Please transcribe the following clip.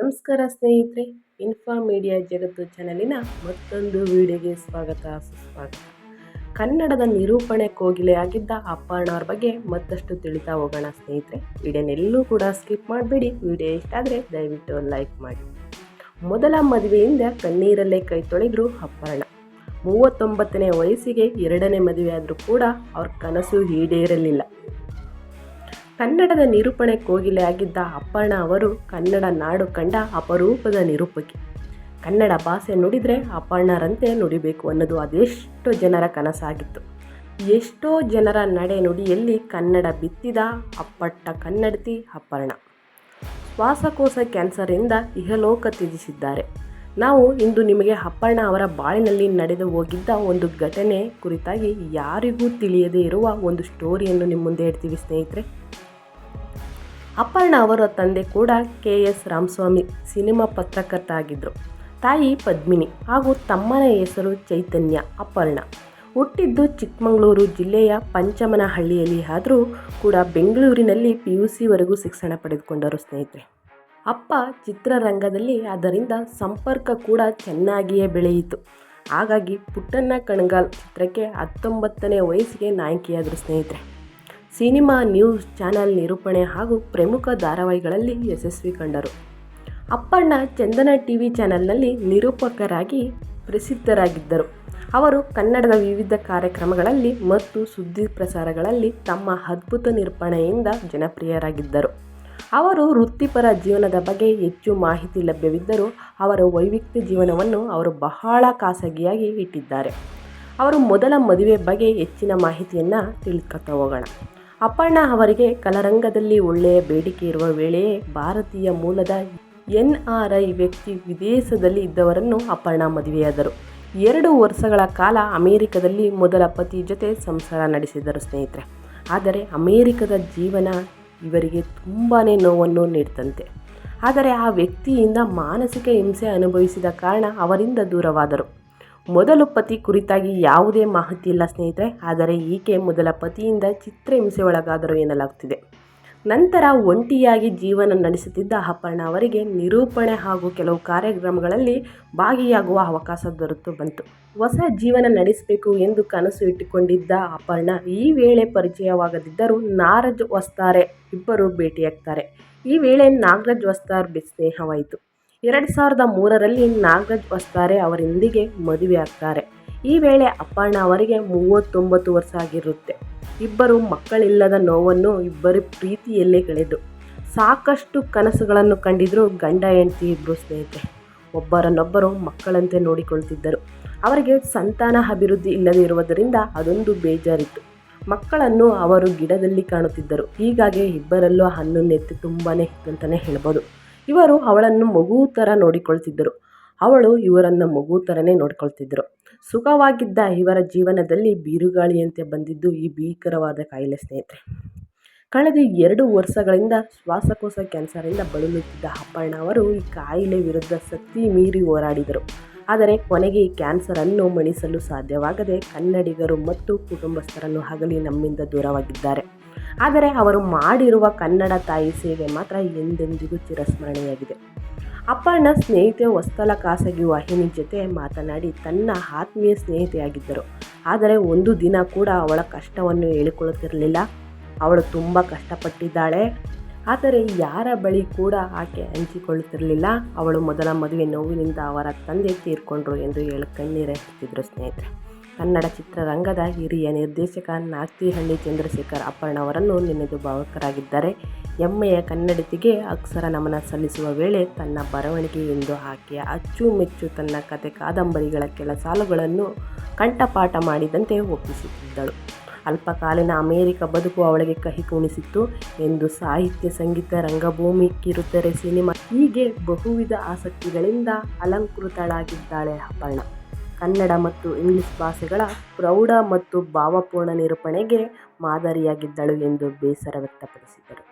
ನಮಸ್ಕಾರ ಸ್ನೇಹಿತರೆ info media ಜಗತ್ತು ಚಾನಲಿನ ಮತ್ತೊಂದು ವಿಡಿಯೋಗೆ ಸ್ವಾಗತ, ಸುಸ್ವಾಗತ. ಕನ್ನಡದ ನಿರೂಪಣೆ ಕೋಗಿಲೆಯಾಗಿದ್ದ ಆಗಿದ್ದ ಅವ್ರ ಬಗ್ಗೆ ಮತ್ತಷ್ಟು ತಿಳಿತಾ ಹೋಗೋಣ ಸ್ನೇಹಿತರೆ. ವಿಡಿಯೋನೆಲ್ಲೂ ಕೂಡ ಸ್ಕಿಪ್ ಮಾಡಬೇಡಿ, ವಿಡಿಯೋ ಇಷ್ಟ ಆದರೆ ದಯವಿಟ್ಟು ಲೈಕ್ ಮಾಡಿ. ಮೊದಲ ಮದುವೆಯಿಂದ ಕಣ್ಣೀರಲ್ಲೇ ಕೈ ತೊಳೆದ್ರು ಅಪ್ಪಣ್ಣ. ಮೂವತ್ತೊಂಬತ್ತನೇ ವಯಸ್ಸಿಗೆ ಎರಡನೇ ಮದುವೆ ಆದರೂ ಕೂಡ ಅವ್ರ ಕನಸು ಈಡೇರಲಿಲ್ಲ. ಕನ್ನಡದ ನಿರೂಪಣೆ ಕೋಗಿಲೆ ಆಗಿದ್ದ ಅಪ್ಪಣ್ಣ ಅವರು ಕನ್ನಡ ನಾಡು ಕಂಡ ಅಪರೂಪದ ನಿರೂಪಕಿ. ಕನ್ನಡ ಭಾಷೆ ನುಡಿದರೆ ಅಪ್ಪಣ್ಣರಂತೆ ನುಡಿಬೇಕು ಅನ್ನೋದು ಅದೆಷ್ಟೋ ಜನರ ಕನಸಾಗಿತ್ತು. ಎಷ್ಟೋ ಜನರ ನಡೆ ನುಡಿಯಲ್ಲಿ ಕನ್ನಡ ಬಿತ್ತಿದ ಅಪ್ಪಟ್ಟ ಕನ್ನಡತಿ ಅಪ್ಪಣ್ಣ. ಶ್ವಾಸಕೋಶ ಕ್ಯಾನ್ಸರಿಂದ ಇಹಲೋಕ ತ್ಯಜಿಸಿದ್ದಾರೆ. ನಾವು ಇಂದು ನಿಮಗೆ ಅಪ್ಪಣ್ಣ ಅವರ ಬಾಳಿನಲ್ಲಿ ನಡೆದು ಹೋಗಿದ್ದ ಒಂದು ಘಟನೆ ಕುರಿತಾಗಿ ಯಾರಿಗೂ ತಿಳಿಯದೇ ಇರುವ ಒಂದು ಸ್ಟೋರಿಯನ್ನು ನಿಮ್ಮ ಮುಂದೆ ಇಡ್ತೀವಿ ಸ್ನೇಹಿತರೆ. ಅಪ್ಪಣ್ಣ ಅವರ ತಂದೆ ಕೂಡ ಕೆ ಎಸ್ ರಾಮಸ್ವಾಮಿ ಸಿನಿಮಾ ಪತ್ರಕರ್ತ ಆಗಿದ್ದರು ತಾಯಿ ಪದ್ಮಿನಿ ಹಾಗೂ ತಮ್ಮನ ಹೆಸರು ಚೈತನ್ಯ, ಅಪರ್ಣ. ಹುಟ್ಟಿದ್ದು ಚಿಕ್ಕಮಗಳೂರು ಜಿಲ್ಲೆಯ ಪಂಚಮನಹಳ್ಳಿಯಲ್ಲಿ ಆದರೂ ಕೂಡ ಬೆಂಗಳೂರಿನಲ್ಲಿ ಪಿ ಯು ಸಿವರೆಗೂ ಶಿಕ್ಷಣ ಪಡೆದುಕೊಂಡರು ಸ್ನೇಹಿತರೆ. ಅಪ್ಪ ಚಿತ್ರರಂಗದಲ್ಲಿ ಅದರಿಂದ ಸಂಪರ್ಕ ಕೂಡ ಚೆನ್ನಾಗಿಯೇ ಬೆಳೆಯಿತು. ಹಾಗಾಗಿ ಪುಟ್ಟಣ್ಣ ಕಣಗಾಲ್ ಚಿತ್ರಕ್ಕೆ ಹತ್ತೊಂಬತ್ತನೇ ವಯಸ್ಸಿಗೆ ನಾಯಕಿಯಾದರು ಸ್ನೇಹಿತರೆ. ಸಿನಿಮಾ ನ್ಯೂಸ್ ಚಾನೆಲ್ ನಿರೂಪಣೆ ಹಾಗೂ ಪ್ರಮುಖ ಧಾರಾವಾಹಿಗಳಲ್ಲಿ ಯಶಸ್ವಿ ಕಂಡರು. ಅಪ್ಪಣ್ಣ ಚಂದನ ಟಿ ವಿ ಚಾನೆಲ್ನಲ್ಲಿ ನಿರೂಪಕರಾಗಿ ಪ್ರಸಿದ್ಧರಾಗಿದ್ದರು. ಅವರು ಕನ್ನಡದ ವಿವಿಧ ಕಾರ್ಯಕ್ರಮಗಳಲ್ಲಿ ಮತ್ತು ಸುದ್ದಿ ಪ್ರಸಾರಗಳಲ್ಲಿ ತಮ್ಮ ಅದ್ಭುತ ನಿರೂಪಣೆಯಿಂದ ಜನಪ್ರಿಯರಾಗಿದ್ದರು. ಅವರು ವೃತ್ತಿಪರ ಜೀವನದ ಬಗ್ಗೆ ಹೆಚ್ಚು ಮಾಹಿತಿ ಲಭ್ಯವಿದ್ದರೂ ಅವರ ವೈಯಕ್ತಿಕ ಜೀವನವನ್ನು ಅವರು ಬಹಳ ಖಾಸಗಿಯಾಗಿ ಇಟ್ಟಿದ್ದಾರೆ. ಅವರು ಮೊದಲ ಮದುವೆ ಬಗ್ಗೆ ಹೆಚ್ಚಿನ ಮಾಹಿತಿಯನ್ನು ತಿಳ್ಕೊತಾ ಹೋಗೋಣ ಅಪ್ಪಣ್ಣ ಅವರಿಗೆ ಕಲರಂಗದಲ್ಲಿ ಒಳ್ಳೆಯ ಬೇಡಿಕೆ ಇರುವ ವೇಳೆಯೇ ಭಾರತೀಯ ಮೂಲದ ಎನ್ ಆರ್ ಐ ವ್ಯಕ್ತಿ ವಿದೇಶದಲ್ಲಿ ಇದ್ದವರನ್ನು ಅಪರ್ಣ ಮದುವೆಯಾದರು. ಎರಡು ವರ್ಷಗಳ ಕಾಲ ಅಮೆರಿಕದಲ್ಲಿ ಮೊದಲ ಪತಿ ಜೊತೆ ಸಂಸಾರ ನಡೆಸಿದರು ಸ್ನೇಹಿತರೆ. ಆದರೆ ಅಮೇರಿಕದ ಜೀವನ ಇವರಿಗೆ ತುಂಬಾ ನೋವನ್ನು ನೀಡ್ತಂತೆ. ಆದರೆ ಆ ವ್ಯಕ್ತಿಯಿಂದ ಮಾನಸಿಕ ಹಿಂಸೆ ಅನುಭವಿಸಿದ ಕಾರಣ ಅವರಿಂದ ದೂರವಾದರು. ಮೊದಲು ಪತಿ ಕುರಿತಾಗಿ ಯಾವುದೇ ಮಾಹಿತಿ ಇಲ್ಲ ಸ್ನೇಹಿತರೆ, ಆದರೆ ಈಕೆ ಮೊದಲ ಪತಿಯಿಂದ ಚಿತ್ರಹಿಂಸೆ ಒಳಗಾದರು ಎನ್ನಲಾಗುತ್ತಿದೆ ನಂತರ ಒಂಟಿಯಾಗಿ ಜೀವನ ನಡೆಸುತ್ತಿದ್ದ ಅಪರ್ಣ ಅವರಿಗೆ ನಿರೂಪಣೆ ಹಾಗೂ ಕೆಲವು ಕಾರ್ಯಕ್ರಮಗಳಲ್ಲಿ ಭಾಗಿಯಾಗುವ ಅವಕಾಶ ದೊರೆತು ಬಂತು. ಹೊಸ ಜೀವನ ನಡೆಸಬೇಕು ಎಂದು ಕನಸು ಇಟ್ಟುಕೊಂಡಿದ್ದ ಅಪರ್ಣ ಈ ವೇಳೆ ಪರಿಚಯವಾಗದಿದ್ದರೂ ನಾರಜ್ ವಸ್ತಾರೆ ಇಬ್ಬರು ಭೇಟಿಯಾಗ್ತಾರೆ. ಈ ವೇಳೆ ನಾಗರಾಜ್ ವಸ್ತಾರ್ ಸ್ನೇಹವಾಯಿತು. ಎರಡು ಸಾವಿರದ ಮೂರರಲ್ಲಿ ನಾಗರಾಜ್ ವಸ್ತಾರೆ ಅವರೊಂದಿಗೆ ಮದುವೆ ಆಗ್ತಾರೆ ಈ ವೇಳೆ ಅಪ್ಪಣ್ಣ ಅವರಿಗೆ ಮೂವತ್ತೊಂಬತ್ತು ವರ್ಷ ಆಗಿರುತ್ತೆ. ಇಬ್ಬರು ಮಕ್ಕಳಿಲ್ಲದ ನೋವನ್ನು ಇಬ್ಬರು ಪ್ರೀತಿಯಲ್ಲೇ ಕಳೆದು ಸಾಕಷ್ಟು ಕನಸುಗಳನ್ನು ಕಂಡಿದ್ರು ಗಂಡ, ಹೆಂಡತಿ ಇಬ್ಬರು ಸ್ನೇಹಿತರೆ ಒಬ್ಬರನ್ನೊಬ್ಬರು ಮಕ್ಕಳಂತೆ ನೋಡಿಕೊಳ್ತಿದ್ದರು. ಅವರಿಗೆ ಸಂತಾನ ಅಭಿವೃದ್ಧಿ ಇಲ್ಲದೇ ಇರುವುದರಿಂದ ಅದೊಂದು ಬೇಜಾರಿತ್ತು. ಮಕ್ಕಳನ್ನು ಅವರು ಗಿಡದಲ್ಲಿ ಕಾಣುತ್ತಿದ್ದರು. ಹೀಗಾಗಿ ಇಬ್ಬರಲ್ಲೂ ಹಣ್ಣು ನೆತ್ತಿ ತುಂಬಾ ಇತ್ತು ಅಂತಲೇ ಹೇಳ್ಬೋದು. ಇವರು ಅವಳನ್ನು ಮಗು ಥರ ನೋಡಿಕೊಳ್ತಿದ್ದರು. ಅವಳು ಇವರನ್ನು ಮಗು ಥರನೇ ನೋಡಿಕೊಳ್ತಿದ್ದರು. ಸುಖವಾಗಿದ್ದ ಇವರ ಜೀವನದಲ್ಲಿ ಬಿರುಗಾಳಿಯಂತೆ ಬಂದಿದ್ದು ಈ ಭೀಕರವಾದ ಕಾಯಿಲೆ ಸ್ನೇಹಿತರೆ. ಕಳೆದ ಎರಡು ವರ್ಷಗಳಿಂದ ಶ್ವಾಸಕೋಶ ಕ್ಯಾನ್ಸರಿಂದ ಬಳಲುತ್ತಿದ್ದ ಅಪ್ಪಣ್ಣ ಅವರು ಈ ಕಾಯಿಲೆ ವಿರುದ್ಧ ಸತ್ತಿ ಮೀರಿ ಹೋರಾಡಿದರು. ಆದರೆ ಕೊನೆಗೆ ಈ ಕ್ಯಾನ್ಸರನ್ನು ಮಣಿಸಲು ಸಾಧ್ಯವಾಗದೆ ಕನ್ನಡಿಗರು ಮತ್ತು ಕುಟುಂಬಸ್ಥರನ್ನು ಹಗಲಿ ನಮ್ಮಿಂದ ದೂರವಾಗಿದ್ದಾರೆ. ಆದರೆ ಅವರು ಮಾಡಿರುವ ಕನ್ನಡ ತಾಯಿ ಸೇವೆ ಮಾತ್ರ ಎಂದೆಂದಿಗೂ ಚಿರಸ್ಮರಣೆಯಾಗಿದೆ ಅಪ್ಪಣ್ಣ ಸ್ನೇಹಿತೆ ಹೊಸ್ತಲ ಖಾಸಗಿ ವಾಹಿನಿ ಜೊತೆ ಮಾತನಾಡಿ ತನ್ನ ಆತ್ಮೀಯ ಸ್ನೇಹಿತೆಯಾಗಿದ್ದರು. ಆದರೆ ಒಂದು ದಿನ ಕೂಡ ಅವಳ ಕಷ್ಟವನ್ನು ಹೇಳಿಕೊಳ್ಳುತ್ತಿರಲಿಲ್ಲ. ಅವಳು ತುಂಬ ಕಷ್ಟಪಟ್ಟಿದ್ದಾಳೆ. ಆದರೆ ಯಾರ ಬಳಿ ಕೂಡ ಆಕೆ ಹಂಚಿಕೊಳ್ಳುತ್ತಿರಲಿಲ್ಲ. ಅವಳು ಮೊದಲ ಮದುವೆ ನೋವಿನಿಂದ ಅವರ ತಂದೆ ತೀರ್ಕೊಂಡ್ರು ಎಂದು ಹೇಳಿ ಕಣ್ಣೀರೇ ಹತ್ತಿದ್ರು ಸ್ನೇಹಿತರೆ. ಕನ್ನಡ ಚಿತ್ರರಂಗದ ಹಿರಿಯ ನಿರ್ದೇಶಕ ನಾಗ್ತಿಹಳ್ಳಿ ಚಂದ್ರಶೇಖರ್ ಅಪ್ಪಣ್ಣವರನ್ನು ನೆನೆದು ಭಾವಕರಾಗಿದ್ದಾರೆ. ಹೆಮ್ಮೆಯ ಕನ್ನಡತಿಗೆ ಅಕ್ಷರ ನಮನ ಸಲ್ಲಿಸುವ ವೇಳೆ ತನ್ನ ಬರವಣಿಗೆ ಎಂದು ಆಕೆಯ ಅಚ್ಚುಮೆಚ್ಚು ತನ್ನ ಕತೆ ಕಾದಂಬರಿಗಳ ಕೆಲ ಸಾಲುಗಳನ್ನು ಕಂಠಪಾಠ ಮಾಡಿದಂತೆ ಒಪ್ಪಿಸುತ್ತಿದ್ದಳು. ಅಲ್ಪಕಾಲೀನ ಅಮೇರಿಕ ಬದುಕು ಅವಳಿಗೆ ಕಹಿ ಕುಣಿಸಿತ್ತು. ಎಂದು ಸಾಹಿತ್ಯ ಸಂಗೀತ ರಂಗಭೂಮಿ ಕಿರುತೆರೆ ಸಿನಿಮಾ ಹೀಗೆ ಬಹುವಿಧ ಆಸಕ್ತಿಗಳಿಂದ ಅಲಂಕೃತಳಾಗಿದ್ದಾಳೆ ಅಪರ್ಣ ಕನ್ನಡ ಮತ್ತು ಇಂಗ್ಲಿಷ್ ಭಾಷೆಗಳ ಪ್ರೌಢ ಮತ್ತು ಭಾವಪೂರ್ಣ ನಿರೂಪಣೆಗೆ ಮಾದರಿಯಾಗಿದ್ದಳು ಎಂದು ಬೇಸರ ವ್ಯಕ್ತಪಡಿಸಿದರು.